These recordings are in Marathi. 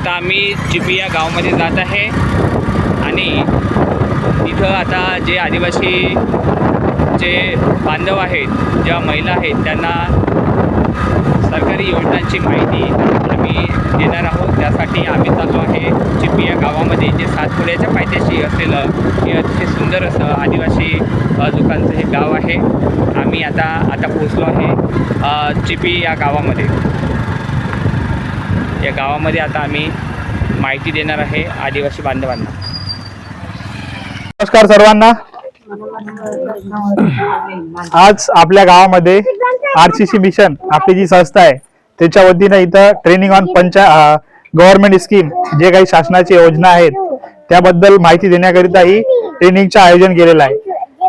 आता आम्ही चिपी या गावामध्ये जात आहे. आणि इथं आता जे आदिवासी जे बांधव आहेत ज्या महिला आहेत त्यांना सरकारी योजनांची माहिती आम्ही देणार आहोत. त्यासाठी आम्ही चाललो आहे चिपी या गावामध्ये. जे सातपुड्याच्या पायथ्याशी असलेलं हे अतिशय सुंदर असं आदिवासी लोकांचं हे गाव आहे. आम्ही आता आता पोचलो आहे चिपी या गावामध्ये. या गावामध्ये आता आम्ही माहिती देणार आहे आदिवासी बांधवांना. नमस्कार सर्वांना. आज आपल्या गावामध्ये आर सी सी मिशन आपली जी संस्था आहे त्याच्या वतीनं इथं ट्रेनिंग ऑन पंचा गव्हर्नमेंट स्कीम जे काही शासनाची योजना आहेत त्याबद्दल माहिती देण्याकरिता ही ट्रेनिंगचं आयोजन केलेलं आहे.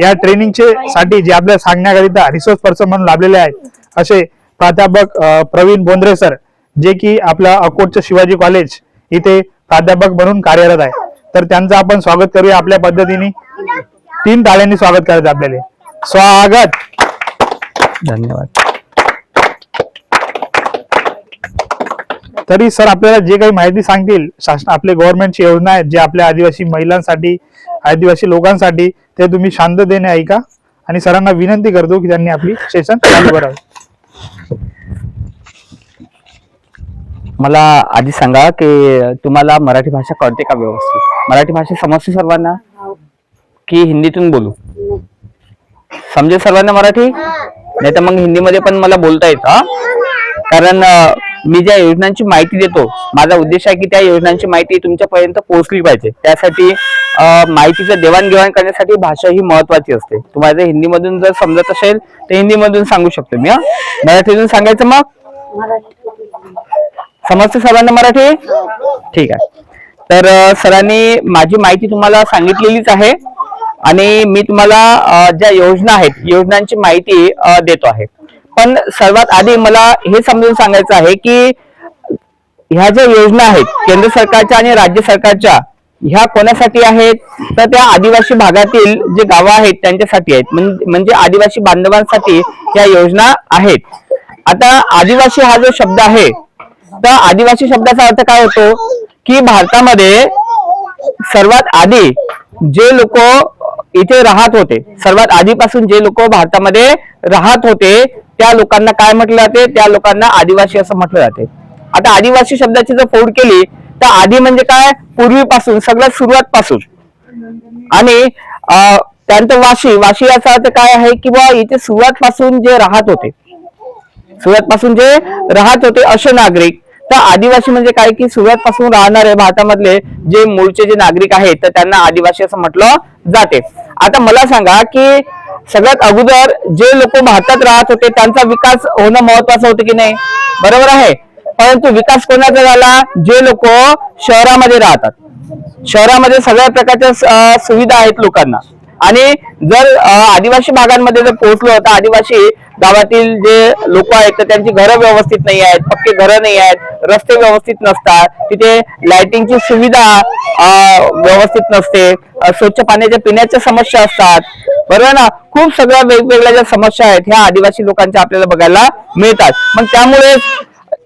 या ट्रेनिंगचे साठी जे आपल्याला सांगण्याकरिता रिसोर्स पर्सन म्हणून लाभलेले आहेत असे प्राध्यापक प्रवीण बोंद्रे सर जे की आपल्या अकोटचं शिवाजी कॉलेज इथे प्राध्यापक म्हणून कार्यरत आहे. तर त्यांचं आपण स्वागत करूया आपल्या पद्धतीने. तीन टाळ्यांनी स्वागत करायचं आपल्याला. स्वागत! धन्यवाद. तरी सर आपल्याला जे काही माहिती सांगतील शासन आपले गव्हर्नमेंटची योजना आहेत जे आपल्या आदिवासी महिलांसाठी आदिवासी लोकांसाठी ते तुम्ही शांततेने ऐका. आणि सरांना विनंती करतो की त्यांनी आपली सेशन चालू करावी. मला आधी सांगा की तुम्हाला मराठी भाषा कळते का व्यवस्थित? मराठी भाषा समजते सर्वांना? की हिंदीतून बोलू? समजेल सर्वांना मराठी? नाही तर मग हिंदीमध्ये पण मला बोलता येतं? कारण मी ज्या योजनांची माहिती देतो माझा उद्देश आहे की त्या योजनांची माहिती तुमच्यापर्यंत पोहोचली पाहिजे. त्यासाठी माहितीचं देवाणघेवाण करण्यासाठी भाषा ही महत्वाची असते. तुम्हाला जर हिंदीमधून जर समजत असेल तर हिंदीमधून सांगू शकतो मी हा? मराठीतून सांगायचं मग? समजते सर्वांना मराठी? ठीक आहे. तर सरांनी माझी माहिती तुम्हाला सांगितलेलीच आहे आणि मी तुम्हाला ज्या योजना आहेत योजनांची माहिती देतो आहे. पण सर्वात आधी मला हे समजून सांगायचं आहे की ह्या ज्या योजना आहेत केंद्र सरकारच्या आणि राज्य सरकारच्या ह्या कोणासाठी आहेत? तर त्या आदिवासी भागातील जे गावं आहेत त्यांच्यासाठी आहेत. म्हणजे आदिवासी बांधवांसाठी या योजना आहेत. आता आदिवासी हा जो शब्द आहे तर आदिवासी शब्दाचा अर्थ काय होतो? की भारतामध्ये सर्वात आधी जे लोक इथे राहत होते सर्वात आधीपासून जे लोक भारतामध्ये राहत होते त्या लोकांना काय म्हटलं जाते? त्या लोकांना आदिवासी असं म्हटलं जाते. आता आदिवासी शब्दाची जर फोड केली तर आधी म्हणजे काय? पूर्वीपासून सगळ्यात सुरुवात पासून आणि त्यानंतर वाशी. वाशी याचा अर्थ काय आहे? की बा इथे सुरुवात पासून जे राहत होते सुरुवात पासून जे राहत होते असे नागरिक तर आदिवासी म्हणजे काय की सुरुवात पासून राहणारे भारतामधले जे मूळचे जे नागरिक आहेत तर त्यांना आदिवासी असं म्हटलं जाते. आता मला सांगा की सगळ्यात अगोदर जे लोक भारतात राहत होते त्यांचा विकास होणं महत्वाचं होतं की नाही? बरोबर आहे. परंतु विकास कोणाचा झाला? जे लोक शहरामध्ये राहतात. शहरामध्ये सगळ्या प्रकारच्या सुविधा आहेत लोकांना. आणि जर आदिवासी भागांमध्ये जर पोहोचलो तर आदिवासी गावातील जे लोक आहेत तर त्यांची घरं व्यवस्थित नाही आहेत पक्के घरं नाही आहेत रस्ते व्यवस्थित नसतात तिथे लाइटिंगची सुविधा व्यवस्थित नसते स्वच्छ पाण्याच्या पिण्याच्या समस्या असतात. बरोबर ना? खूप सगळ्या वेगवेगळ्या ज्या समस्या आहेत ह्या आदिवासी लोकांच्या आपल्याला बघायला मिळतात. मग त्यामुळे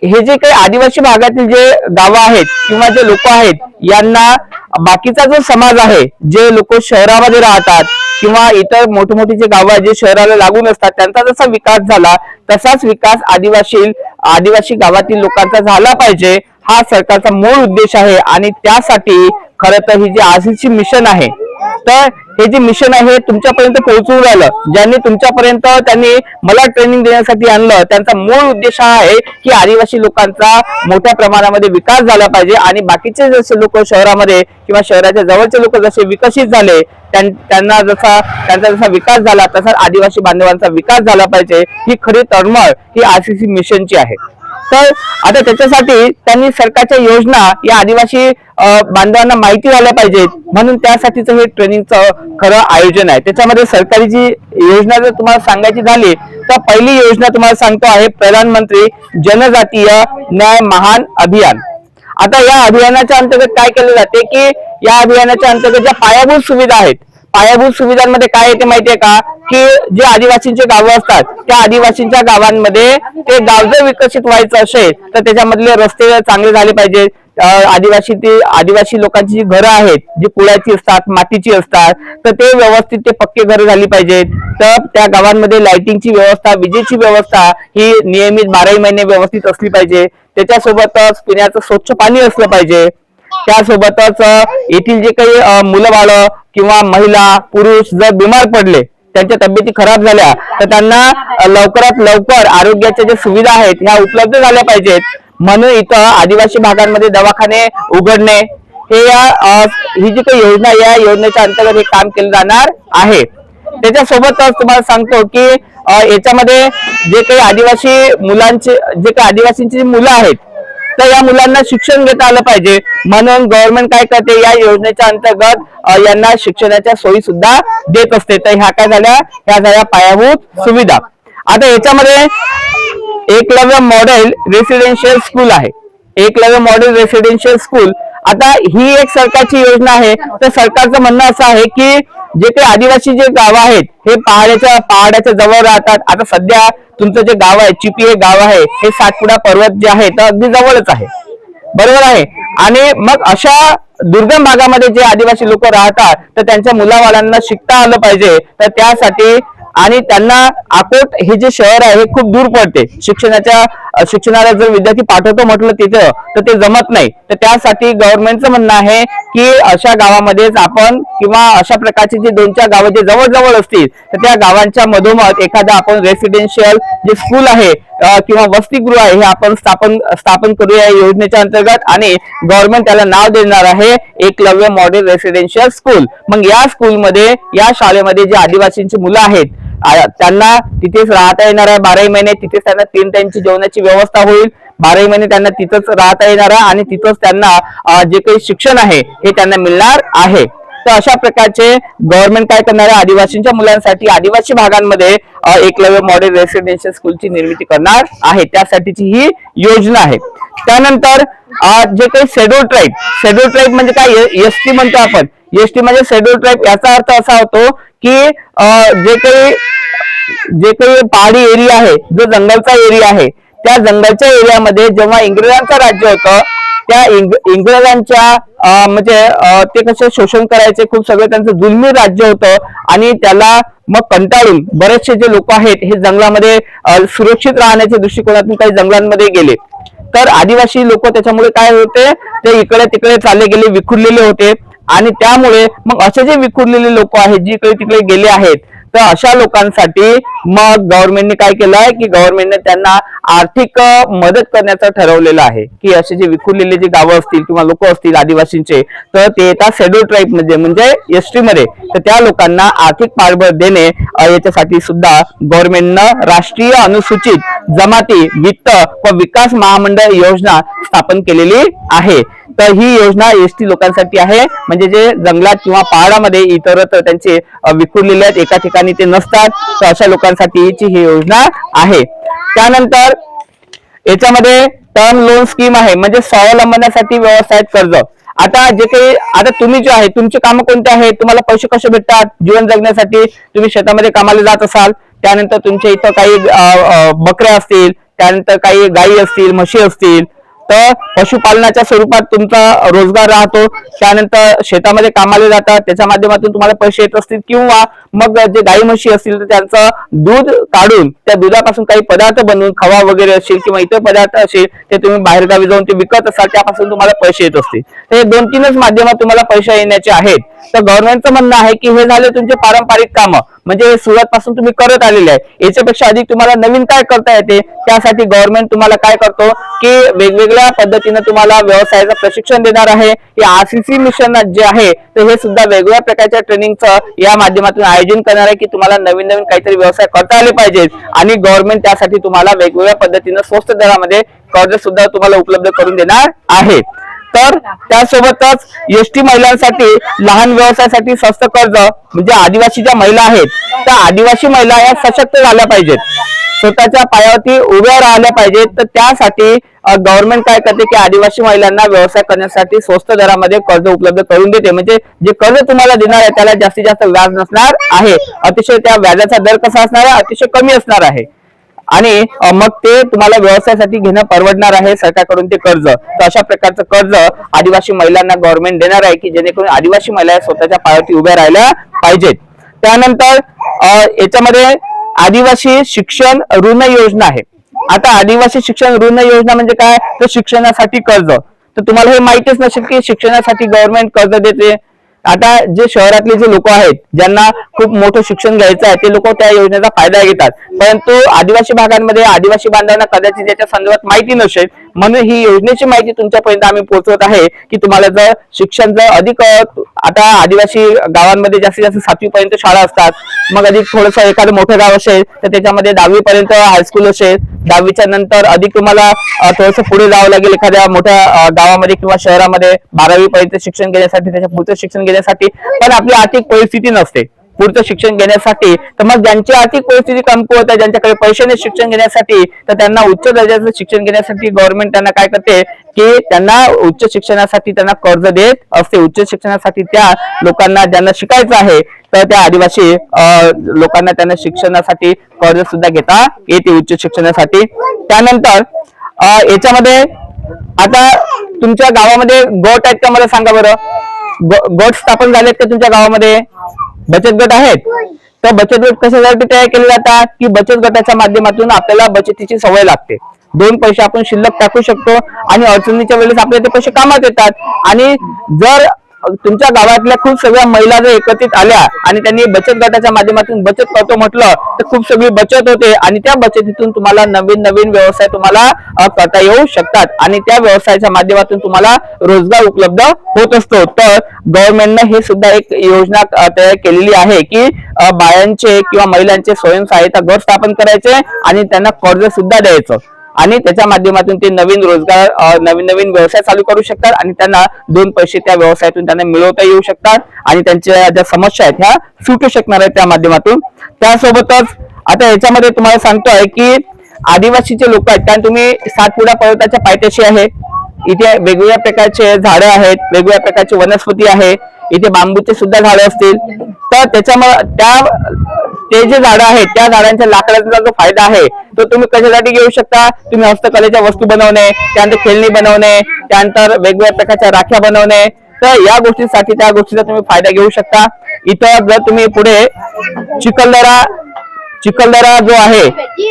हे जे काही आदिवासी भागातील जे गावं आहेत किंवा जे लोक आहेत यांना बाकीचा जो समाज आहे जे लोक शहरामध्ये राहतात किंवा इतर मोठमोठी जे गावं जे शहराला लागून असतात त्यांचा जसा विकास झाला तसाच विकास आदिवासी आदिवासी गावातील लोकांचा झाला पाहिजे हा सरकारचा मूळ उद्देश आहे. आणि त्यासाठी खरं तर ही जी आजची मिशन आहे तर हे जे मिशन आहे तुमच्यापर्यंत पोहोचवून राहिलं ज्यांनी तुमच्यापर्यंत त्यांनी मला ट्रेनिंग देण्यासाठी आणलं त्यांचा मूळ उद्देश हा आहे की आदिवासी लोकांचा मोठ्या प्रमाणामध्ये विकास झाला पाहिजे आणि बाकीचे जसे लोक शहरामध्ये किंवा शहराच्या जवळचे लोक जसे विकसित झाले त्यां- त्यांना जसा त्यांचा जसा विकास झाला तसा आदिवासी बांधवांचा विकास झाला पाहिजे. ही खरी तळमळ ही आरसीसी मिशनची आहे. तर आता त्याच्यासाठी त्यांनी सरकारच्या योजना या आदिवासी बांधवांना माहिती व्हायला पाहिजेत. म्हणून त्यासाठीच हे ट्रेनिंगचं खरं आयोजन आहे. त्याच्यामध्ये सरकारी जी योजना जर तुम्हाला सांगायची झाली तर पहिली योजना तुम्हाला सांगतो आहे प्रधानमंत्री जनजातीय न्याय महान अभियान. आता या अभियानाच्या अंतर्गत काय केलं जाते की या अभियानाच्या अंतर्गत ज्या पायाभूत सुविधा आहेत पायाभूत सुविधांमध्ये काय येते माहितीये का? की जे आदिवासींचे गावं असतात त्या आदिवासींच्या गावांमध्ये ते गाव जर विकसित व्हायचं असेल तर त्याच्यामधले रस्ते चांगले झाले पाहिजेत. आदिवासी ते आदिवासी लोकांची जी घरं आहेत जी कुळ्याची असतात मातीची असतात तर ते व्यवस्थित ते पक्के घरं झाली पाहिजेत. तर त्या गावांमध्ये लाइटिंगची व्यवस्था विजेची व्यवस्था ही नियमित बाराही महिने व्यवस्थित असली पाहिजे. त्याच्यासोबतच पिण्याचं स्वच्छ पाणी असलं पाहिजे. त्यासोबतच येथील जे काही मुलं बाळं किंवा महिला पुरुष जर बिमार पडले त्यांच्या तब्येती खराब झाल्या तर त्यांना लवकरात लवकर आरोग्याच्या ज्या सुविधा आहेत ह्या उपलब्ध झाल्या पाहिजेत. म्हणून इथं आदिवासी भागांमध्ये दवाखाने उघडणे हे या ही जी काही योजना या योजनेच्या अंतर्गत हे काम केलं जाणार आहे. त्याच्यासोबतच तुम्हाला सांगतो की याच्यामध्ये जे काही आदिवासी मुलांचे जे काही आदिवासींची जी मुलं आहेत तर या मुलांना शिक्षण घेता आलं पाहिजे. म्हणून गव्हर्नमेंट काय करते या योजनेच्या अंतर्गत यांना शिक्षणाच्या सोयी सुद्धा देत असते. तर ह्या काय झाल्या? ह्या झाल्या पायाभूत सुविधा. आता याच्यामध्ये एकलव्य मॉडेल रेसिडेन्शियल स्कूल आहे. एकलव्य मॉडेल रेसिडेन्शियल स्कूल आता ही एक सरकारची योजना आहे. तर सरकारचं म्हणणं असं आहे की जे काही आदिवासी जे गाव आहेत हे पहाड्याच्या पहाड्याच्या जवळ राहतात. आता सध्या तुमचं जे गाव आहे चिपी हे गाव आहे हे सातपुडा पर्वत जे आहे तर अगदी जवळच आहे. बरोबर आहे? आणि मग अशा दुर्गम भागामध्ये जे आदिवासी लोक राहतात तर त्यांच्या मुलाबाळांना शिकता आलं पाहिजे. तर त्यासाठी आणि त्यांना अकोट हे जे शहर आहे हे खूप दूर पडते. शिक्षणाच्या शिक्षणाला जर विद्यार्थी पाठवतो म्हटलं तिथं तर ते जमत नाही. तर त्यासाठी गव्हर्नमेंटचं म्हणणं आहे की अशा गावामध्येच आपण किंवा अशा प्रकारचे जे दोन चार गावं जे जवळजवळ असतील तर त्या गावांच्या मधोमध एखादा आपण रेसिडेन्शियल जे स्कूल आहे किंवा वसतिगृह आहे हे आपण स्थापन स्थापन करूया या योजनेच्या अंतर्गत आणि गव्हर्नमेंट त्याला नाव देणार आहे एकलव्य मॉडेल रेसिडेन्शियल स्कूल मग या स्कूलमध्ये या शाळेमध्ये जे आदिवासींची मुलं आहेत त्यांना तिथेच राहता येणार आहे बाराही महिने तिथेच त्यांना तीन टाइमची जेवणाची व्यवस्था होईल. बाराही महिने त्यांना तिथंच राहता येणार आहे आणि तिथंच त्यांना जे काही शिक्षण आहे हे त्यांना मिळणार आहे. तर अशा प्रकारचे गव्हर्नमेंट काय करणार आहे? आदिवासींच्या मुलांसाठी आदिवासी भागांमध्ये एकलव्य मॉडेल रेसिडेन्शियल स्कूलची निर्मिती करणार आहे. त्यासाठीची ही योजना आहे. त्यानंतर जे काही शेड्यूल ट्राईब शेड्यूल ट्राईब म्हणजे काय? एसटी म्हणतो आपण. एस टी म्हणजे शेड्यूल ट्राईब याचा अर्थ असा होतो की जे काही जे काही पहाडी एरिया आहे जो जंगलचा एरिया आहे त्या जंगलच्या एरियामध्ये जेव्हा इंग्रजांचं राज्य होतं त्या इंग- इंग्रजांच्या म्हणजे ते कसे शोषण करायचे खूप सगळं त्यांचं जुलमी राज्य होतं आणि त्याला मग कंटाळून बरेचसे जे लोक आहेत हे जंगलामध्ये सुरक्षित राहण्याच्या दृष्टिकोनातून काही जंगलांमध्ये गेले. तर आदिवासी लोक त्याच्यामुळे काय होते ते इकडे तिकडे चालले गेले विखुरलेले होते आणि त्यामुळे मग असे जे विखुरलेले लोक आहेत जी इकडे तिकडे गेले आहेत तर अशा लोकांसाठी मग गव्हर्नमेंटने काय केलंय की गव्हर्नमेंटने त्यांना आर्थिक मदत करण्याचं ठरवलेलं आहे. की असे जे विखुरलेले जे गावं असतील किंवा लोक असतील आदिवासींचे तर ते येतात शेड्यूल ट्राईबमध्ये म्हणजे एस टी मध्ये. तर त्या लोकांना आर्थिक पाठबळ देणे याच्यासाठी सुद्धा गव्हर्नमेंटनं राष्ट्रीय अनुसूचित जमाती वित्त व विकास महामंडळ योजना स्थापन केलेली आहे. तर ही योजना एसटी लोकांसाठी आहे. म्हणजे जे जंगलात किंवा पहाडामध्ये इतरत्र त्यांचे विखुरलेले आहेत एका ठिकाणी ते नसतात तर अशा लोकांसाठीची ही योजना आहे. त्यानंतर याच्यामध्ये टर्म लोन स्कीम आहे. म्हणजे स्वावलंबनासाठी व्यवसायात कर्ज. आता जे काही आता तुम्ही जे आहे तुमचे कामं कोणते आहेत तुम्हाला पैसे कसे भेटतात? जीवन जगण्यासाठी तुम्ही शेतामध्ये कामाला जात असाल त्यानंतर तुमच्या इथं काही बकऱ्या असतील त्यानंतर काही गायी असतील म्हशी असतील तर पशुपालनाच्या स्वरूपात तुमचा रोजगार राहतो. त्यानंतर शेतामध्ये कामाला जातात. त्याच्या माध्यमातून तुम्हाला पैसे येत असतील किंवा मग जे गाई म्हशी असतील तर त्यांचं दूध काढून त्या दुधापासून काही पदार्थ बनवून खवा वगैरे असेल किंवा इतर पदार्थ असेल ते तुम्ही बाहेरगावी जाऊन ते विकत असाल त्यापासून तुम्हाला पैसे येत असतील. तर हे दोन तीनच माध्यमात तुम्हाला पैसे येण्याचे आहेत. तर गव्हर्नमेंटचं म्हणणं आहे की हे झाले तुमचे पारंपरिक कामं. म्हणजे सुरुवात पासून तुम्ही करत आलेले आहे. याच्यापेक्षा अधिक तुम्हाला नवीन काय करता येते? त्यासाठी गव्हर्नमेंट तुम्हाला काय करतो? की वेगवेगळ्या पद्धतीने तुम्हाला व्यवसायाचं प्रशिक्षण देणार आहे. या आरसीसी मिशन जे आहे तर हे सुद्धा वेगवेगळ्या प्रकारच्या ट्रेनिंगचं या माध्यमातून आयोजन करणार आहे की तुम्हाला नवीन नवीन काहीतरी व्यवसाय करता आले पाहिजेत आणि गव्हर्नमेंट त्यासाठी तुम्हाला वेगवेगळ्या पद्धतीनं स्वस्त दरामध्ये कर्ज सुद्धा तुम्हाला उपलब्ध करून देणार आहे. तर त्यासोबतच एसटी महिलांसाठी लहान व्यवसायासाठी स्वस्त कर्ज म्हणजे आदिवासी ज्या महिला आहेत त्या आदिवासी महिला या सशक्त झाल्या पाहिजेत. स्वतःच्या पायावरती उभ्या राहिल्या पाहिजेत. तर त्यासाठी गव्हर्नमेंट काय करते की आदिवासी महिलांना व्यवसाय करण्यासाठी स्वस्त दरामध्ये कर्ज उपलब्ध करून देते. म्हणजे जे कर्ज तुम्हाला देणार आहे त्याला जास्तीत जास्त व्याज नसणार आहे. अतिशय त्या व्याजाचा दर कसा असणार आहे? अतिशय कमी असणार आहे. आणि मग ते तुम्हाला व्यवसायासाठी घेणं परवडणार आहे सरकारकडून ते कर्ज. तर अशा प्रकारचं कर्ज आदिवासी महिलांना गव्हर्नमेंट देणार आहे की जेणेकरून आदिवासी महिला स्वतःच्या पायावरती उभ्या राहिल्या पाहिजेत. त्यानंतर याच्यामध्ये आदिवासी शिक्षण ऋण योजना आहे. आता आदिवासी शिक्षण ऋण योजना म्हणजे काय? तर शिक्षणासाठी कर्ज. तर तुम्हाला हे माहितीच नसेल की शिक्षणासाठी गव्हर्नमेंट कर्ज देते. आता जे शहरातले जे लोक आहेत ज्यांना खूप मोठं शिक्षण घ्यायचं आहे ते लोक त्या योजनेचा फायदा घेतात. परंतु आदिवासी भागांमध्ये आदिवासी बांधवांना कदाचित याच्या संदर्भात माहिती नसेल म्हणून ही योजनेची माहिती तुमच्यापर्यंत आम्ही पोहोचवत आहे की तुम्हाला जर शिक्षण जर अधिक आता आदिवासी गावांमध्ये जास्तीत जास्त सातवी पर्यंत शाळा असतात मग अधिक थोडस एखादं मोठं गाव असेल तर त्याच्यामध्ये दहावी पर्यंत हायस्कूल असेल दहावीच्या नंतर अधिक तुम्हाला थोडस पुढे जावं लागेल एखाद्या मोठ्या गावामध्ये किंवा शहरामध्ये बारावी पर्यंत शिक्षण घेण्यासाठी त्याच्या पुढचं शिक्षण घेण्यासाठी पण आपली आर्थिक परिस्थिती नसते. पुढचं शिक्षण घेण्यासाठी तर मग ज्यांची आर्थिक परिस्थिती कमकुवत आहे ज्यांच्याकडे पैसे नाही शिक्षण घेण्यासाठी तर त्यांना उच्च दर्जाचं शिक्षण घेण्यासाठी गव्हर्नमेंट त्यांना काय करते? की त्यांना उच्च शिक्षणासाठी त्यांना कर्ज देत असते. उच्च शिक्षणासाठी त्या लोकांना ज्यांना शिकायचं आहे तर त्या आदिवासी लोकांना त्यांना शिक्षणासाठी कर्ज सुद्धा घेता येते उच्च शिक्षणासाठी. त्यानंतर याच्यामध्ये आता तुमच्या गावामध्ये गट आहेत का? मला सांगा बरं. गट स्थापन झालेत का तुमच्या गावामध्ये? बचत गट आहेत? तर बचत गट कशासाठी तयार केले जातात? की बचत गटाच्या माध्यमातून आपल्याला बचतीची सवय लागते. दोन पैसे आपण शिल्लक टाकू शकतो आणि अडचणीच्या वेळेस आपल्याला ते पैसे कामात येतात. आणि जर तुमच्या गावातल्या खूप सगळ्या महिला जर एकत्रित आल्या आणि त्यांनी बचत गटाच्या माध्यमातून बचत करतो म्हटलं तर खूप सगळी बचत होते आणि त्या बचतीतून तुम्हाला नवीन नवीन व्यवसाय तुम्हाला करता येऊ शकतात. आणि त्या व्यवसायाच्या माध्यमातून तुम्हाला रोजगार उपलब्ध होत असतो. तर गव्हर्नमेंटनं हे सुद्धा एक योजना तयार केलेली आहे की बायांचे किंवा महिलांचे स्वयंसहायता गट स्थापन करायचे आणि त्यांना कर्ज सुद्धा द्यायचं. आणि त्याच्या माध्यमातून ते नवीन रोजगार नवीन नवीन व्यवसाय चालू करू शकतात आणि त्यांना दोन पैसे त्या व्यवसायातून त्यांना मिळवता येऊ शकतात आणि त्यांच्या ज्या समस्या आहेत ह्या सुटू शकणार आहेत त्या माध्यमातून. त्यासोबतच आता याच्यामध्ये तुम्हाला सांगतो आहे की आदिवासीचे लोक आहेत कारण तुम्ही सातपुडा पर्वताच्या पायथ्याशी आहे. इथे वेगवेगळ्या प्रकारचे झाडं आहेत वेगवेगळ्या प्रकारचे वनस्पती आहे. इथे बांबूचे सुद्धा झाडं असतील. तर त्याच्यामुळे त्या ते जे झाडं आहेत त्या झाडांच्या लाकडाचा जो फायदा आहे तो तुम्ही कशासाठी घेऊ शकता? तुम्ही हस्तकलेच्या वस्तू बनवणे त्यानंतर खेळणी बनवणे त्यानंतर वेगवेगळ्या प्रकारच्या राख्या बनवणे. तर या गोष्टीसाठी त्या गोष्टीचा तुम्ही फायदा घेऊ शकता. इथं जर तुम्ही पुढे चिखलदरा चिखलदरा जो आहे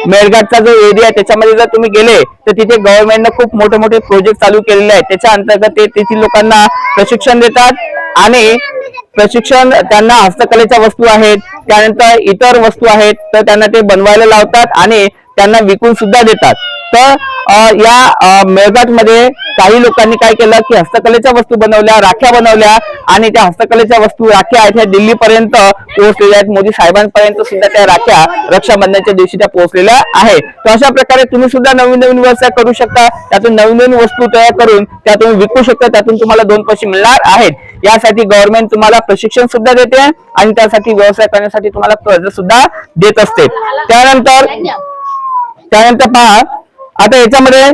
मेळघाटचा जो एरिया आहे त्याच्यामध्ये जर तुम्ही गेले तर तिथे गव्हर्नमेंटनं खूप मोठे मोठे प्रोजेक्ट चालू केलेले आहेत. त्याच्या अंतर्गत ते तेथील लोकांना प्रशिक्षण देतात आणि प्रशिक्षण त्यांना हस्तकलेच्या वस्तू आहेत त्यानंतर इतर वस्तू आहेत तर त्यांना ते बनवायला लावतात आणि त्यांना विकून सुद्धा देतात. तर या मेळघाटमध्ये काही लोकांनी काय केलं की हस्तकलेच्या वस्तू बनवल्या राख्या बनवल्या आणि त्या हस्तकलेच्या वस्तू राख्या आहेत ह्या दिल्लीपर्यंत पोहोचलेल्या आहेत. मोदी साहेबांपर्यंत सुद्धा त्या राख्या रक्षाबंधनच्या दिवशी त्या पोहोचलेल्या आहेत. तर अशा प्रकारे तुम्ही सुद्धा नवीन नवीन व्यवसाय करू शकता. त्यातून नवीन नवीन वस्तू तयार करून त्या तुम्ही विकू शकता. त्यातून तुम्हाला दोन पैसे मिळणार आहेत. यासाठी गव्हर्नमेंट तुम्हाला प्रशिक्षण सुद्धा देते आणि त्यासाठी व्यवसाय करण्यासाठी तुम्हाला कर्ज सुद्धा देत असते. त्यानंतर त्यानंतर पहा आता याच्यामध्ये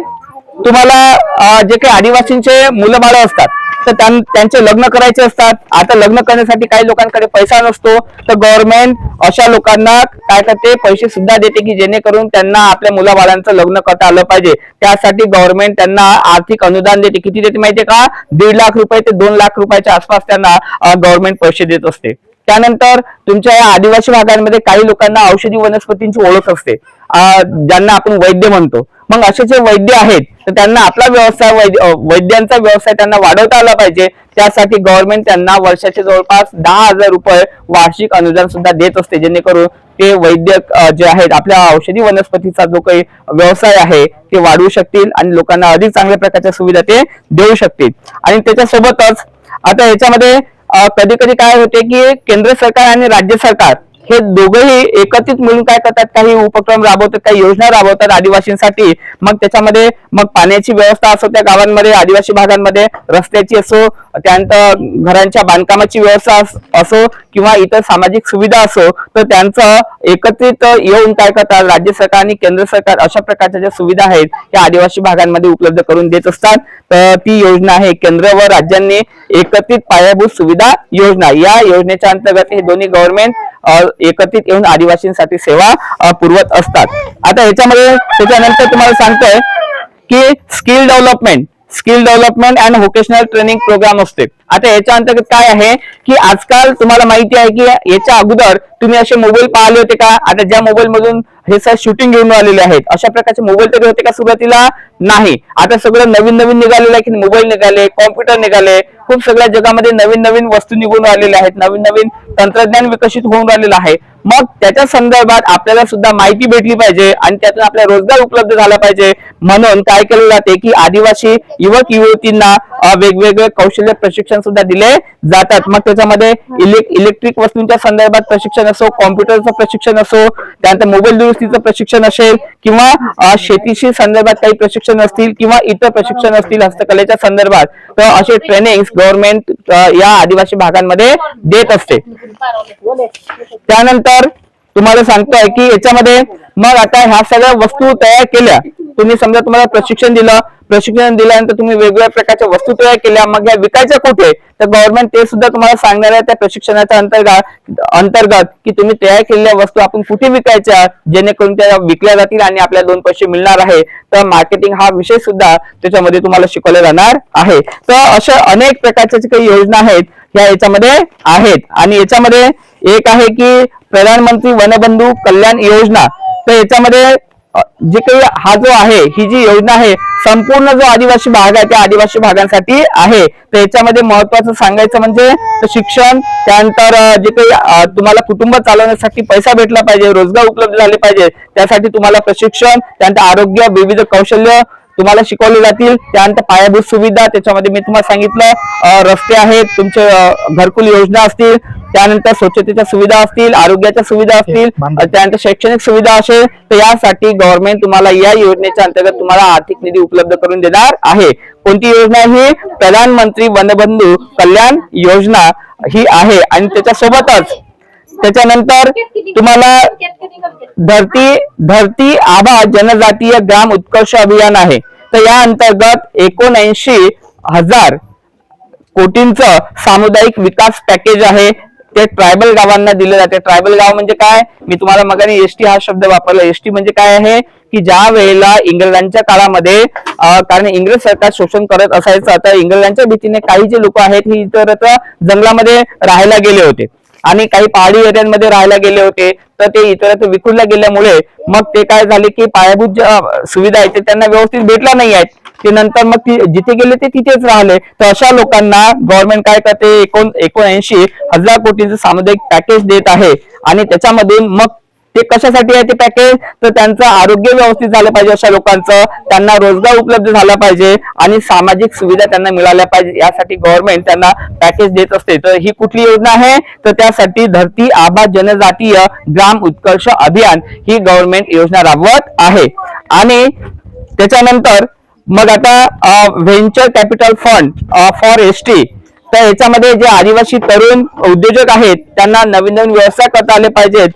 तुम्हाला जे काही आदिवासींचे मुलं बाळं असतात तर त्यांचे लग्न करायचे असतात. आता लग्न करण्यासाठी काही लोकांकडे पैसा नसतो. तर गव्हर्नमेंट अशा लोकांना काय करते? पैसे सुद्धा देते की जेणेकरून त्यांना आपल्या मुलाबाळांचं लग्न करता आलं पाहिजे. त्यासाठी गव्हर्नमेंट त्यांना आर्थिक अनुदान देते. किती देते माहितीये का? दीड लाख रुपये ते दोन लाख रुपयाच्या आसपास त्यांना गव्हर्नमेंट पैसे देत असते. त्यानंतर तुमच्या या आदिवासी भागांमध्ये काही लोकांना औषधी वनस्पतींची ओळख असते. ज्यांना आपण वैद्य म्हणतो. मग असे जे वैद्य आहेत तर त्यांना आपला व्यवसाय वैद्य- वैद्यांचा व्यवसाय त्यांना वाढवता आला पाहिजे. त्यासाठी गव्हर्नमेंट त्यांना वर्षाचे जवळपास दहा हजार रुपये वार्षिक अनुदान सुद्धा देत असते. जेणेकरून ते वैद्य जे आहेत आपल्या औषधी वनस्पतीचा जो काही व्यवसाय आहे ते वाढवू शकतील आणि लोकांना अधिक चांगल्या प्रकारच्या सुविधा ते देऊ शकतील. आणि त्याच्यासोबतच आता याच्यामध्ये कधी कधी काय होते की केंद्र सरकार आणि राज्य सरकार हे दोघंही एकत्रित मिळून काय करतात? काही उपक्रम राबवतात काही योजना राबवतात आदिवासींसाठी. मग त्याच्यामध्ये मग पाण्याची व्यवस्था असो त्या गावांमध्ये आदिवासी भागांमध्ये रस्त्याची असो त्यानंतर घरांच्या बांधकामाची व्यवस्था असो किंवा इतर सामाजिक सुविधा असो तर त्यांचं एकत्रित येऊन काय करतात? राज्य सरकार आणि केंद्र सरकार अशा प्रकारच्या ज्या सुविधा आहेत त्या आदिवासी भागांमध्ये उपलब्ध करून देत असतात. तर ती योजना आहे केंद्र व राज्यांनी एकत्रित पायाभूत सुविधा योजना. या योजनेच्या अंतर्गत हे दोन्ही गव्हर्नमेंट एकत्रित येऊन आदिवासींसाठी सेवा पुरवत असतात. आता याच्यामध्ये त्याच्यानंतर तुम्हाला सांगतोय की skill development skill development and vocational training program असते आता याच्या अंतर्गत काय आहे की आजकाल तुम्हाला माहिती आहे की याच्या अगोदर तुम्ही असे मोबाईल पाहिले होते का? आता ज्या मोबाईल मधून हे सर शूटिंग घेऊन आलेले आहेत अशा प्रकारचे मोबाईल तरी होते का सुरुवातीला? नाही. आता सगळं नवीन नवीन निघालेलं आहे की मोबाईल निघाले कॉम्प्युटर निघाले खूप सगळ्या जगामध्ये नवीन नवीन वस्तू निघून आलेल्या आहेत नवीन नवीन तंत्रज्ञान विकसित होऊन राहिलेलं आहे. मग त्याच्या संदर्भात आपल्याला सुद्धा माहिती भेटली पाहिजे आणि त्यातून आपल्याला रोजगार उपलब्ध झाला पाहिजे. म्हणून काय केलं जाते की आदिवासी युवक युवतींना वेगवेगळे कौशल्य प्रशिक्षण सुद्धा दिले जातात. मग त्याच्यामध्ये इलेक इलेक्ट्रिक वस्तूंच्या संदर्भात प्रशिक्षण असो कॉम्प्युटरचं प्रशिक्षण असो त्यानंतर मोबाईल दुरुस्तीचं प्रशिक्षण असेल किंवा शेतीशी संदर्भात काही प्रशिक्षण असतील किंवा इतर प्रशिक्षण असतील हस्तकलेच्या संदर्भात तर असे ट्रेनिंग गव्हर्नमेंट या आदिवासी भागांमध्ये देत असते. त्यानंतर तुम्हाला सांगतोय की याच्यामध्ये मग आता ह्या सगळ्या वस्तू तयार केल्या. तुम्ही समजा तुम्हाला प्रशिक्षण दिलं प्रशिक्षण दिल्यानंतर तुम्ही वेगवेगळ्या प्रकारच्या वस्तू तयार केल्या मग या विकायच्या कुठे? तर गव्हर्नमेंट ते सुद्धा तुम्हाला सांगणार आहे त्या प्रशिक्षणाच्या अंतर्गत अंतर्गत की तुम्ही तयार केलेल्या वस्तू आपण कुठे विकायच्या जेणेकरून त्या विकल्या जातील आणि आपल्या दोन पैसे मिळणार आहे. तर मार्केटिंग हा विषय सुद्धा त्याच्यामध्ये तुम्हाला शिकवला जाणार आहे. तर अशा अनेक प्रकारच्या काही योजना आहेत ह्या याच्यामध्ये आहेत. आणि याच्यामध्ये एक आहे की प्रधानमंत्री वनबंधू कल्याण योजना. तर याच्यामध्ये जे काही हा जो आहे ही जी योजना आहे संपूर्ण जो आदिवासी भाग आहे त्या आदिवासी भागांसाठी आहे. तर याच्यामध्ये महत्वाचं सांगायचं म्हणजे शिक्षण त्यानंतर जे काही तुम्हाला कुटुंब चालवण्यासाठी पैसा भेटला पाहिजे रोजगार उपलब्ध झाले पाहिजे त्यासाठी तुम्हाला प्रशिक्षण त्यानंतर आरोग्य विविध कौशल्य तुम्हाला शिकवले जातील. त्यानंतर पायाभूत सुविधा त्याच्यामध्ये मी तुम्हाला सांगितलं रस्ते आहेत तुमचे घरकुल योजना असतील त्यानंतर स्वच्छतेच्या सुविधा असतील आरोग्याच्या सुविधा असतील त्यानंतर शैक्षणिक सुविधा असेल तर यासाठी गव्हर्नमेंट तुम्हाला या योजनेच्या अंतर्गत तुम्हाला आर्थिक निधी उपलब्ध करून देणार आहे. कोणती योजना ही? प्रधानमंत्री वनबंधू कल्याण योजना ही आहे. आणि त्याच्यासोबतच त्याच्यानंतर तुम्हाला धरती धरती आभा जनजातीय ग्राम उत्कर्ष अभियान आहे. तर या अंतर्गत एकोणऐंशी हजार कोटींचं सामुदायिक विकास पॅकेज आहे. ते ट्रायबल गावांना दिले जाते. ट्रायबल गाव म्हणजे काय? मी तुम्हाला मगाने एसटी हा शब्द वापरला. एसटी म्हणजे काय आहे? की ज्या वेळेला इंग्रजांच्या काळामध्ये कारण इंग्रज सरकार शोषण करत असायचं तर इंग्रजांच्या भीतीने काही जे लोक आहेत ही इतरत्र जंगलामध्ये राहायला गेले होते. आणि काही पहाडी एरियांमध्ये राहायला गेले होते तर ते इतरत्र विखुरल्या गेल्यामुळे मग ते काय झाले की पायाभूत ज्या सुविधा आहेत ते त्यांना व्यवस्थित भेटल्या नाही आहेत. ते नंतर मग जिथे गेले ते तिथेच राहिले. तर अशा लोकांना गव्हर्नमेंट काय करते? एकोण एकोणऐंशी हजार कोटीचं सामुदायिक पॅकेज देत आहे. आणि त्याच्यामधून मग ते कशासाठी आहे ते पॅकेज तर त्यांचं आरोग्य व्यवस्थित झालं पाहिजे अशा लोकांचं. त्यांना रोजगार उपलब्ध झाला पाहिजे आणि सामाजिक सुविधा त्यांना मिळाल्या पाहिजे. यासाठी गव्हर्नमेंट त्यांना पॅकेज देत असते. तर ही कुठली योजना आहे? तर त्यासाठी धरती आबा जनजातीय ग्राम उत्कर्ष अभियान ही गव्हर्नमेंट योजना राबवत आहे. आणि त्याच्यानंतर मग आता venture capital fund for S T तर याच्यामध्ये जे आदिवासी तरुण उद्योजक आहेत त्यांना नवीन नवीन व्यवसाय करता आले पाहिजेत.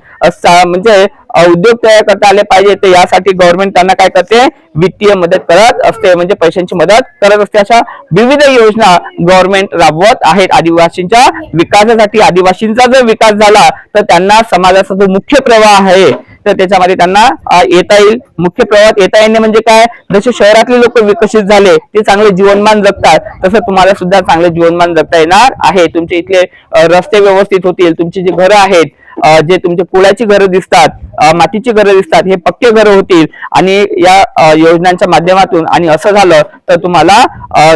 म्हणजे उद्योग तयार करता आले पाहिजे यासाठी गव्हर्नमेंट त्यांना काय करते? वित्तीय मदत करत असते. म्हणजे पैशांची मदत करत असते. अशा विविध योजना गव्हर्नमेंट राबवत आहेत. आदिवासींच्या विकासासाठी आदिवासींचा जर विकास झाला तर त्यांना समाजाचा जो मुख्य प्रवाह आहे तर त्याच्यामध्ये त्यांना येता येईल. मुख्य प्रवाहात येता येणे म्हणजे काय? जसे शहरातले लोक विकसित झाले ते चांगले जीवनमान जगतात तसं तुम्हाला सुद्धा चांगले जीवनमान जगता येणार आहे. तुमचे इथले रस्ते व्यवस्थित होतील तुमची जी घरं आहेत जे तुमचे कुळाची घरं दिसतात मातीची घरं दिसतात हे पक्के घरं होतील. आणि या योजनांच्या माध्यमातून आणि असं झालं तर तुम्हाला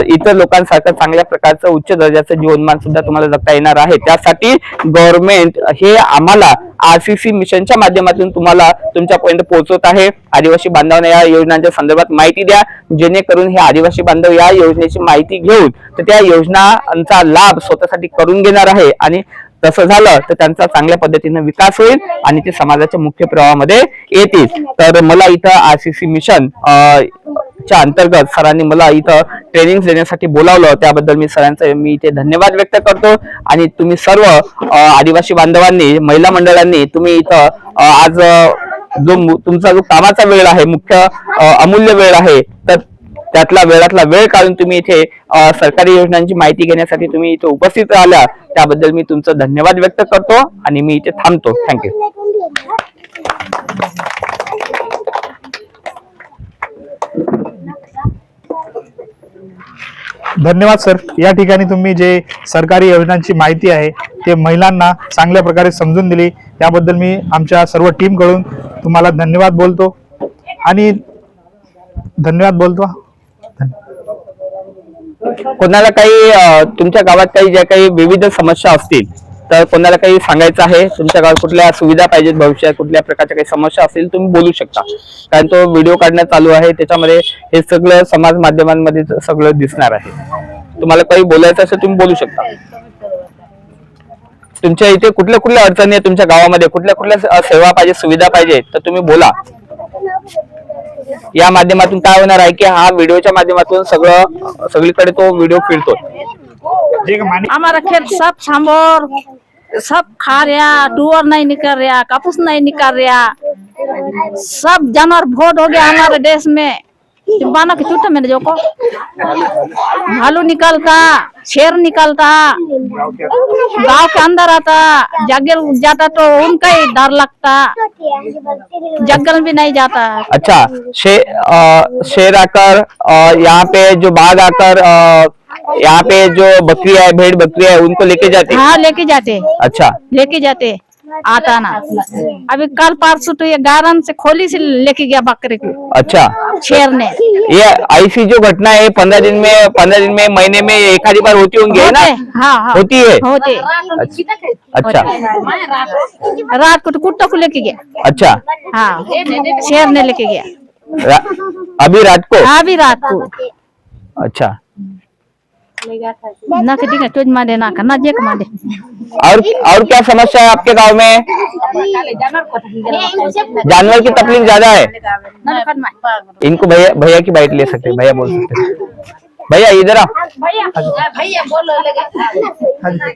इतर लोकांसारखं चांगल्या प्रकारचं उच्च दर्जाचं जीवनमान सुद्धा तुम्हाला जगता येणार आहे. त्यासाठी गव्हर्नमेंट हे आम्हाला आरसीसी मिशनच्या माध्यमातून तुम्हाला तुमच्यापर्यंत पोहोचवत आहे. आदिवासी बांधवांना या योजनांच्या संदर्भात माहिती द्या. जेणेकरून हे आदिवासी बांधव या योजनेची माहिती घेऊन तर त्या योजनांचा लाभ स्वतःसाठी करून घेणार आहे. आणि तसं झालं तर त्यांचा चांगल्या पद्धतीने विकास होईल आणि ते समाजाच्या मुख्य प्रवाहामध्ये येतील. तर मला इथं आरसीसी मिशन च्या अंतर्गत सरांनी मला इथं ट्रेनिंग देण्यासाठी बोलावलं. त्याबद्दल मी सरांचं मी इथे धन्यवाद व्यक्त करतो. आणि तुम्ही सर्व आदिवासी बांधवांनी महिला मंडळांनी तुम्ही इथं आज जो मु- तुमचा जो कामाचा वेळ आहे मुख्य अमूल्य वेळ आहे तर त्यातला वेळातला वेळ काढून तुम्ही इथे सरकारी योजनांची माहिती घेण्यासाठी तुम्ही इथे उपस्थित राहिला त्याबद्दल मी तुमचं धन्यवाद व्यक्त करतो आणि मी इथे थांबतो. थँक्यू धन्यवाद सर. या ठिकाणी तुम्ही जे सरकारी योजनांची माहिती आहे ते महिलांना चांगल्या प्रकारे समजून दिली. त्याबद्दल मी आमच्या सर्व टीमकडून तुम्हाला धन्यवाद बोलतो. आणि धन्यवाद बोलतो. कोणाला काही तुमच्या गावात काही ज्या काही विविध समस्या असतील तर कोणाला काही सांगायचं आहे? तुमच्या गावात कुठल्या सुविधा पाहिजेत भविष्यात? कुठल्या प्रकारच्या काही समस्या असतील तुम्ही बोलू शकता. कारण तो व्हिडिओ काढण्यात चालू आहे त्याच्यामध्ये हे सगळं समाज माध्यमांमध्ये सगळं दिसणार आहे. तुम्हाला काही बोलायचं असेल तुम्ही बोलू शकता. तुमच्या इथे कुठल्या कुठल्या अडचणी आहेत तुमच्या गावामध्ये? कुठल्या कुठल्या सेवा पाहिजे सुविधा पाहिजे तर तुम्ही बोला. या माध्यमातून काय होणार आहे की हा व्हिडिओच्या माध्यमातून सगळं सगळीकडे तो व्हिडिओ फिरतो जे खेळ हमारा खेत सब सांबर सब खा रहा डुअर नहीं निकल रहा कापूस नहीं निकल रहा सब जानवर भोट हो गया हमारे देश में. बाना के चूटे में जो को। भालू निकलता शेर निकलता गाँव के अंदर आता जंगल जाता तो उनका ही डर लगता। जंगल भी नहीं जाता। अच्छा शे अ, शेर आकर यहाँ पे जो बाघ आकर यहाँ पे जो बकरी है भेड़ बकरी है उनको लेके जाते? हाँ लेके जाते। अच्छा। लेके जाते। आता ना. अभी कल परसों तो ये गारन से खोली से लेके गया बकरे को. अच्छा. शेर ने ये ऐसी जो घटना है पंद्रह दिन में पंद्रह दिन में महीने में एक आधी बार होती होंगी है ना? हाँ हाँ. होती है? होते. अच्छा. रात को तो कुत्ता को लेके गया. अच्छा. हाँ. शेर ने लेके गया. अभी रात को? अभी रात को. अच्छा. ना के दिखे तुझ मारे ना का ना जे के मारे और और क्या समस्या है आपके गाँव में? जानवर की तकलीफ़ ज़्यादा है? इनको भैया भैया की बाइट ले सकते भैया बोल सकते भैया, इधर आ।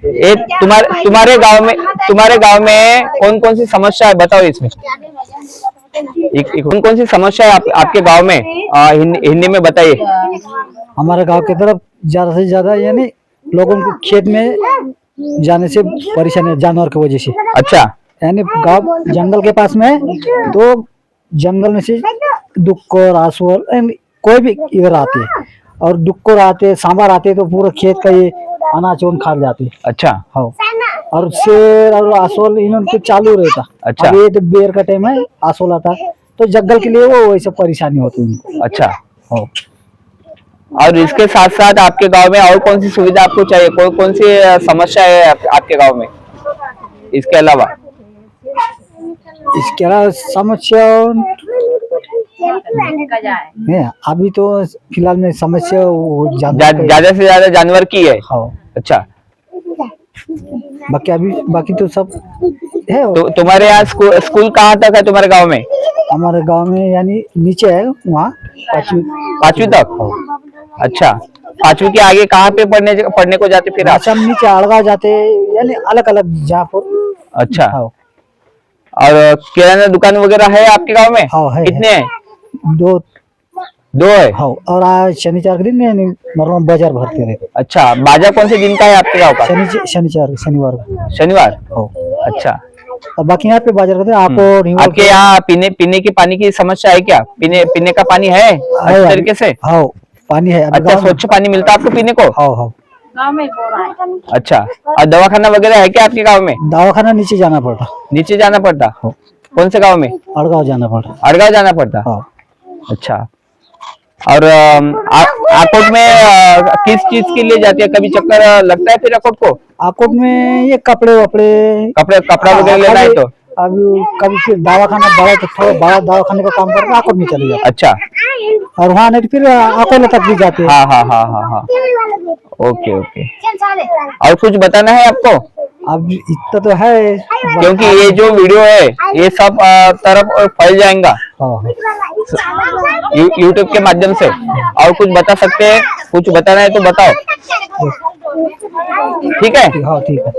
ये तुम्हारे तुम्हारे गाँव में, तुम्हारे गाँव में कौन कौन सी समस्या है? बताओ इसमें। कौन कौन सी समस्या है आप, आपके गाँव में? आ, हिंदी, हिंदी में बताइए। हमारे गाँव की तरफ़ ज़्यादा से ज़्यादा यानी लोगों को खेत में जाने से परेशानी है जानवर की वजह से। अच्छा। यानी गाँव जंगल के पास में तो जंगल में से डुक्कर आसुअर यानी कोई भी इधर आते है। और डुक्कर आते सांबर आते तो पूरा खेत का ये अनाज उन खा जाते अच्छा। हाँ। और शेर और आसोल इन्होंने चालू रहता अच्छा। ये तो बेर का टाइम है आसोल आता तो जंगल के लिए वो वैसे परेशानी होती है उनको। अच्छा। हाँ और इसके साथ साथ आपके गाँव में और कौन सी सुविधा आपको चाहिए? कौन कौन सी समस्या है आप, आपके गाँव में? इसके अलावा। इसके अलावा समस्या अभी तो फ़िलहाल में समस्या ज़्यादा ज़्यादा से ज़्यादा जानवर की है? हाँ। अच्छा। बाकी अभी बाकी तो सब है तो तुम्हारे यहाँ स्कूल स्कूल कहाँ तक है तुम्हारे गाँव में? हमारे गाँव में यानी नीचे है वहाँ पाँचवीं पांचवी तक? अच्छा। पांचवी के आगे कहाँ पे पढ़ने पढ़ने को जाते फिर अच्छा नीचे अड़गा जाते यानी अलग अलग जहाँ पर अच्छा। हाँ। और किराना दुकान वगैरह है आपके गाँव में? हाँ, है, कितने हैं? दो दो है. हाँ और आज शनिचार के दिन यानी नॉर्मल बाज़ार भरते रहते अच्छा बाज़ार कौन से दिन का है आपके गाँव का? शनि शनिवार शनिवार को। शनिवार? हाँ। अच्छा। और बाकी यहाँ पे बाज़ार करते हैं आपको आपके यहाँ पीने पीने की पानी की समस्या है क्या? पीने पीने का पानी है? अच्छे तरीके से? हाँ पानी है। अच्छा स्वच्छ पानी मिलता है आपको पीने को? हाँ हाँ। गाँव में बोल रहा है। अच्छा। और दवाखाना वगैरह है क्या आपके गाँव में? दवाखाना नीचे जाना पड़ता। नीचे जाना पड़ता? कौन से गाँव में? अड़गांव जाना पड़ता। अड़गांव जाना पड़ता? हाँ। अच्छा। और अम, आकोट में किस चीज़ के लिए जाती है? कभी चक्कर लगता है फिर आकोट को आकोट में ये कपड़े वपड़े कपड़े कपड़ा वगैरह लेना है तो? अभी कभी फिर दवाखाना बड़ा तो थोड़ा बड़ा दवाखाने का काम करके आकोट में चले जाते अच्छा। और वहाँ नहीं तो फिर अकोला तक भी जाते हैं। हाँ हाँ हाँ हाँ हाँ। Okay okay. और कुछ बताना है आपको? अब इतना तो है। क्योंकि ये जो वीडियो है ये सब तरफ़ फैल जाएगा। हाँ। यूट्यूब के माध्यम से। और कुछ बता सकते हैं? कुछ बताना है तो बताओ। ठीक है? हाँ ठीक है।